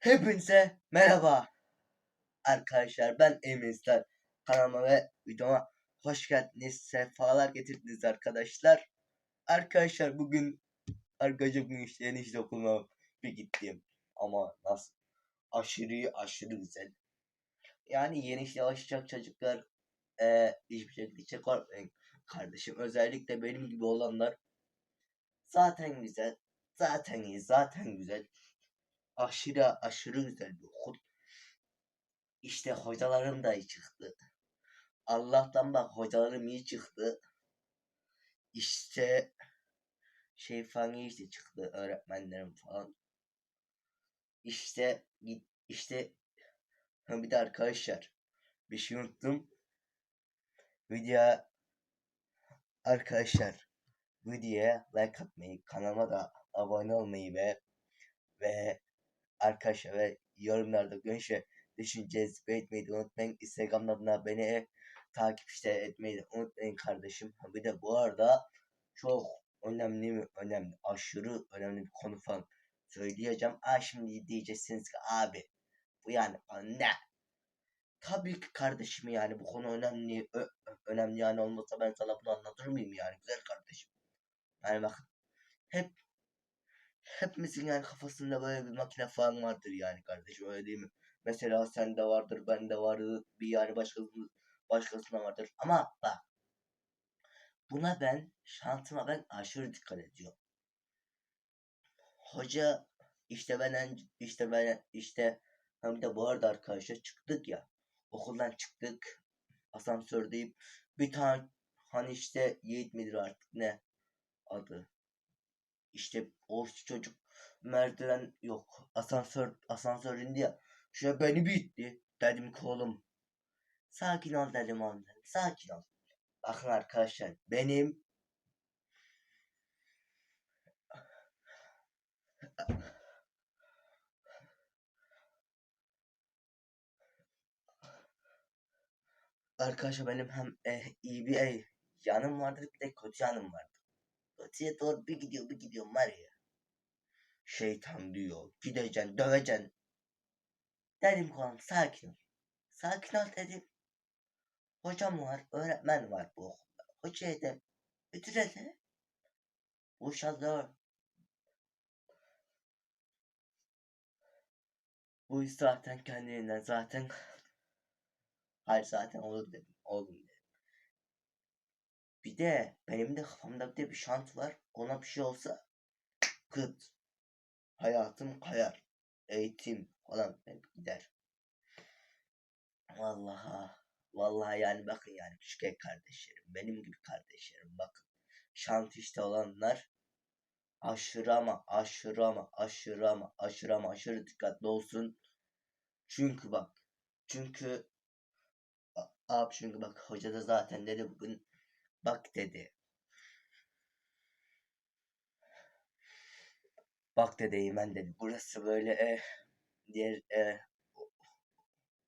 Hepinize merhaba. Arkadaşlar ben Eminizler kanalıma ve videoma hoş geldiniz sefalar getirdiniz arkadaşlar. Arkadaşlar bugün arkadaşlar bugün işte yeni işte okuluma bir gittim. Ama nasıl? Aşırı aşırı güzel. Yani yeni işte başlayacak çocuklar eee hiçbir şekilde hiç korkmayın kardeşim. Özellikle benim gibi olanlar zaten güzel zaten iyi zaten güzel aşırı aşırı güzel bir okul. İşte hocalarım da iyi çıktı. Allah'tan bak hocalarım iyi çıktı. İşte şey falan iyi işte çıktı öğretmenlerim falan. İşte işte bir de arkadaşlar bir şey unuttum. Video arkadaşlar videoya like atmayı, kanalıma da abone olmayı ve arkadaşlar ve yorumlarda görüşe düşüncenizi belirtmeyi unutmayın. Instagram'dan da beni takip işte etmeyi unutmayın kardeşim. Bir de bu arada çok önemli mi önemli aşırı önemli bir konu falan söyleyeceğim. Aa şimdi diyeceksiniz ki abi bu yani ne? Tabii ki kardeşim yani bu konu önemli ö- önemli yani olmasa ben sana bunu anlatır mıyım yani güzel kardeşim. Yani bakın hep hepimizin yani kafasında böyle bir makine falan vardır yani kardeşim öyle değil mi? Mesela sende vardır, bende vardır, bir yani başkasının başkasında vardır. Ama bak buna ben şansıma ben aşırı dikkat ediyorum. Hoca işte ben en- işte ben işte hem de bu arada arkadaşlar çıktık ya okuldan çıktık asansördeyim bir tane hani işte Yiğit midir artık ne adı işte o çocuk merdiven yok asansör asansör indi ya. Şöyle beni bir itti. Dedim ki oğlum sakin ol dedim dedim, sakin ol. Bakın arkadaşlar benim arkadaşlar benim hem eh, iyi bir eh, yanım vardır bir de kötü yanım vardır kötüye doğru bir gidiyor bir gidiyor var ya şeytan diyor gideceksin döveceksin. Dedim oğlum sakin ol. Sakin ol dedim. Hocam var öğretmen var bu okulda hocaya da müdüre de bu zaten kendiliğinden zaten. Hayır zaten olur dedim oğlum dedim. Bir de benim de kafamda bir de bir şans var ona bir şey olsa kıt hayatım kayar eğitim falan gider. Vallahi vallahi yani bakın yani küçük kardeşlerim benim gibi kardeşlerim bakın şans işte olanlar aşırı ama aşırı ama aşırı ama aşırı ama aşırı dikkatli olsun. Çünkü bak çünkü abi çünkü bak hoca da zaten dedi bugün bak dedi. Bak dedi Eymen dedi. Burası böyle e, diğer e,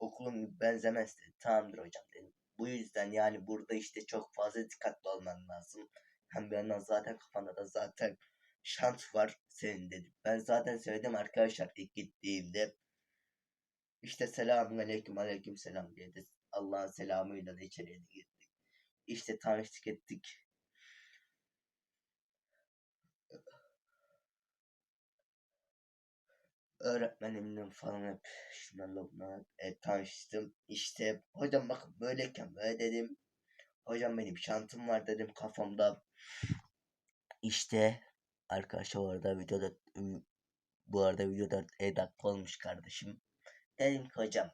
okulun benzemez dedi. Tamamdır hocam dedim. Bu yüzden yani burada işte çok fazla dikkatli olman lazım. Hem bir yandan zaten kafanda da zaten şans var senin dedim. Ben zaten söyledim arkadaşlar ilk gittiğimde. İşte selamun aleyküm aleyküm selam dedi. Allah'ın selamıyla da içeriye de girdik. İşte tanıştık ettik. Öğretmenimle falan hep şunlarla bunlarla e, tanıştım. İşte hocam bakın böyleyken böyle dedim. Hocam benim şantım var dedim kafamda. İşte arkadaşlar orada videoda ıı, bu arada videoda 50 dakika olmuş kardeşim. Dedim ki hocam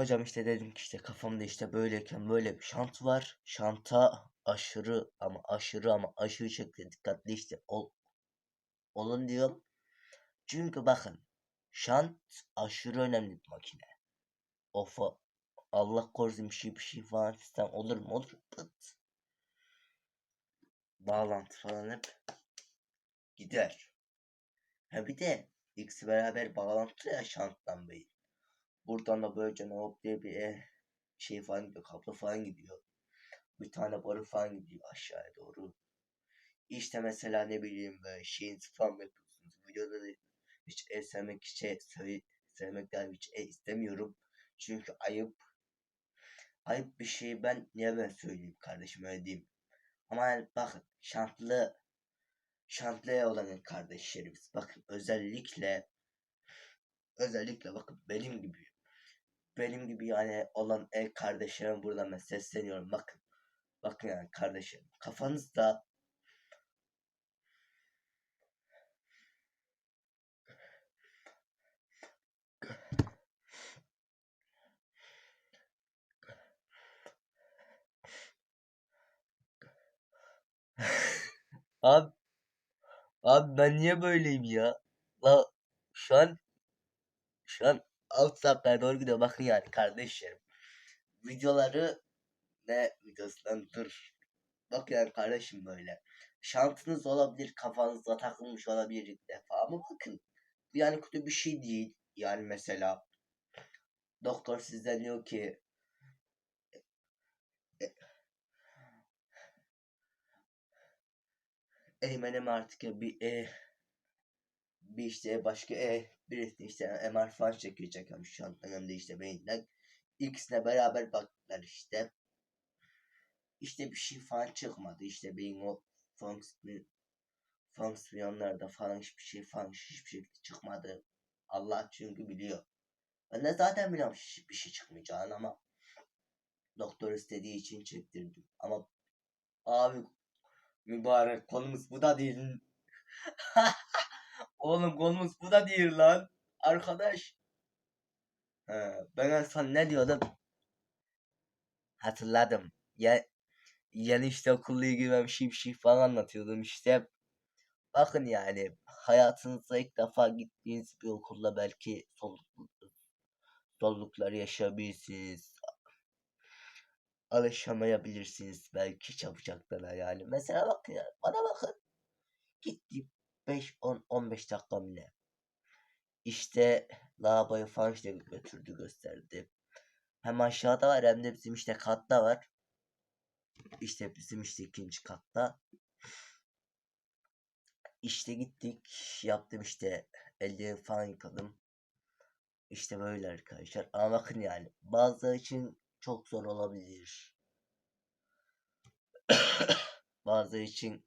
Hocam işte dedim ki işte kafamda işte böyleyken böyle bir şant var. Şanta aşırı ama aşırı ama aşırı şekilde dikkatli işte ol, olun diyorum. Çünkü bakın şant aşırı önemli bir makine. Of Allah korusun bir şey bir şey falan fistan olur mu olur pıt. Bağlantı falan hep gider. Ha bir de ikisi beraber bağlantı ya şanttan beyin. Buradan da böylece ne hop diye bir eh, şey falan gidiyor kablo falan gidiyor. bir tane boru falan gidiyor aşağıya doğru. İşte mesela ne bileyim böyle şeyin falan yapıyorsunuz. Videoda hiç el sevmek şey söyle, sevmekten hiç el istemiyorum. Çünkü ayıp. Ayıp bir şeyi ben niye ben söyleyeyim kardeşim öyle diyeyim. Ama yani bakın şantlı şantlıya olan kardeşlerimiz bakın özellikle özellikle bakın benim gibi benim gibi yani olan el kardeşlerim buradan ben sesleniyorum bakın bakın yani kardeşim kafanızda Abi, abi ben niye böyleyim ya? La şu an şu an alt safhaya doğru gidiyor. Bakın yani kardeşlerim. Videoları ne videosundan dur. Bak yani kardeşim böyle. Şansınız olabilir, kafanızda takılmış olabilir ilk defa. Ama bakın yani kötü bir şey değil. Yani mesela doktor sizden diyor ki Eymen'e mi artık ya bir e bir işte başka e birisi işte MR falan çekiyor çekiyormuş şu an önümde işte beyinden. İkisine beraber baktılar işte. İşte bir şey falan çıkmadı işte beyin o fonksiyon fonksiyonlarda falan hiçbir şey falan hiçbir şey çıkmadı. Allah çünkü biliyor. Ben de zaten biliyorum hiçbir şey çıkmayacağını ama doktor istediği için çektirdim. Ama abi mübarek konumuz bu da değil. Oğlum konumuz bu da değil lan. Arkadaş. He, ben en son ne diyordum? Hatırladım. Ya, yani işte okulla ilgili ben şey bir şey falan anlatıyordum işte. Bakın yani hayatınızda ilk defa gittiğiniz bir okulda belki sollukları yaşayabilirsiniz. Alışamayabilirsiniz belki çabucaklara yani. Mesela bakın ya, bana bakın. Gittim 5, 10, 15 dakika ne? İşte lavaboyu falan işte götürdü gösterdi. Hem aşağıda var hem de bizim işte katta var. İşte bizim işte ikinci katta. İşte gittik yaptım işte ellerimi falan yıkadım. İşte böyle arkadaşlar. Ama bakın yani bazıları için çok zor olabilir. bazıları için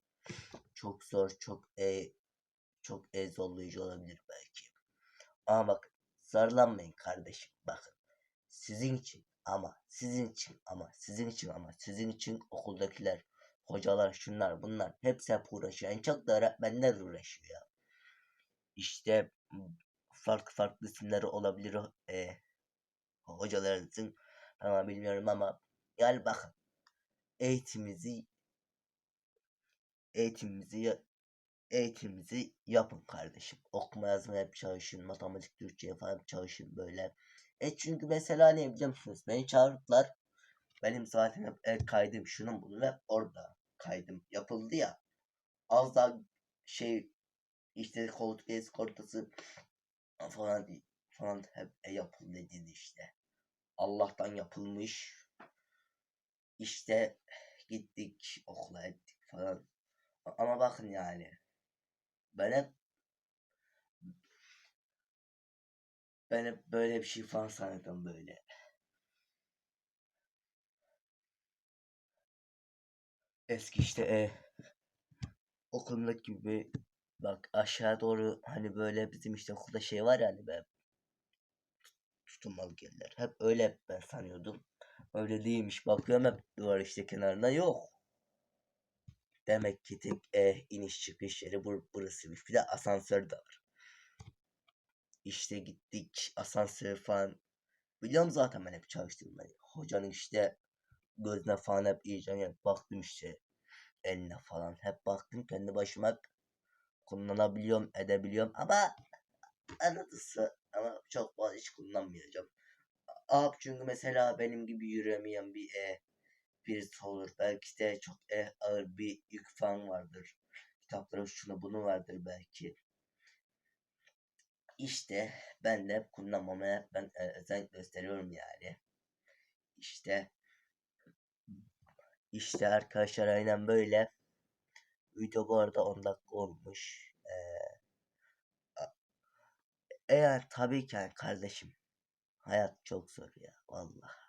çok zor, çok e, çok e zorlayıcı olabilir belki. Ama bakın zarlanmayın kardeşim. Bakın sizin için ama sizin için ama sizin için ama sizin için okuldakiler, hocalar, şunlar bunlar hepsi hep uğraşıyor. En çok da öğretmenler uğraşıyor ya. İşte farklı farklı isimleri olabilir e, hocalarınızın ama bilmiyorum ama yani bakın eğitimimizi eğitimimizi eğitimimizi yapın kardeşim. Okuma yazma hep çalışın. Matematik, Türkçe falan çalışın böyle. E çünkü mesela ne biliyor musunuz? Beni çağırdılar. Benim zaten hep kaydım şunun bunun hep orada kaydım yapıldı ya. Az daha şey işte koltuk eskortası falan falan hep e, yapıldı dedi işte. Allah'tan yapılmış. İşte gittik okula ettik falan. Ama bakın yani hep ben hep böyle bir şey falan sanırdım böyle. Eski işte e, okulundaki gibi bak aşağı doğru hani böyle bizim işte okulda şey var ya hani be tutunmalı yerler. Hep öyle ben sanıyordum. Öyle değilmiş. Bakıyorum hep duvar işte kenarında yok. Demek ki tek e, iniş çıkış yeri bur burasıymış. Bir de asansör de var. İşte gittik asansör falan. Biliyorum zaten ben hep çalıştım. Ben. Hocanın işte gözüne falan hep iyice yani baktım işte eline falan. Hep baktım kendi başıma kullanabiliyorum, edebiliyorum ama arası ama çok fazla hiç kullanmayacağım. Abi çünkü mesela benim gibi yürüyemeyen bir e, birisi olur. Belki de çok e, ağır bir yük falan vardır. Kitapları şunu bunu vardır belki. İşte ben de hep kullanmamaya ben e, özen gösteriyorum yani. İşte İşte arkadaşlar aynen böyle. Video bu arada 10 dakika olmuş. Ee, eğer tabii ki kardeşim. Hayat çok zor ya vallahi.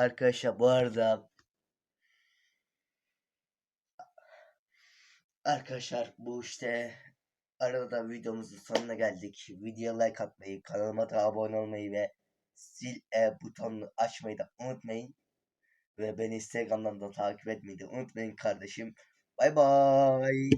Arkadaşlar bu arada Arkadaşlar bu işte arada videomuzun sonuna geldik. Videoya like atmayı, kanalıma da abone olmayı ve sil e, butonunu açmayı da unutmayın. Ve beni Instagram'dan da takip etmeyi de unutmayın kardeşim. Bay bay.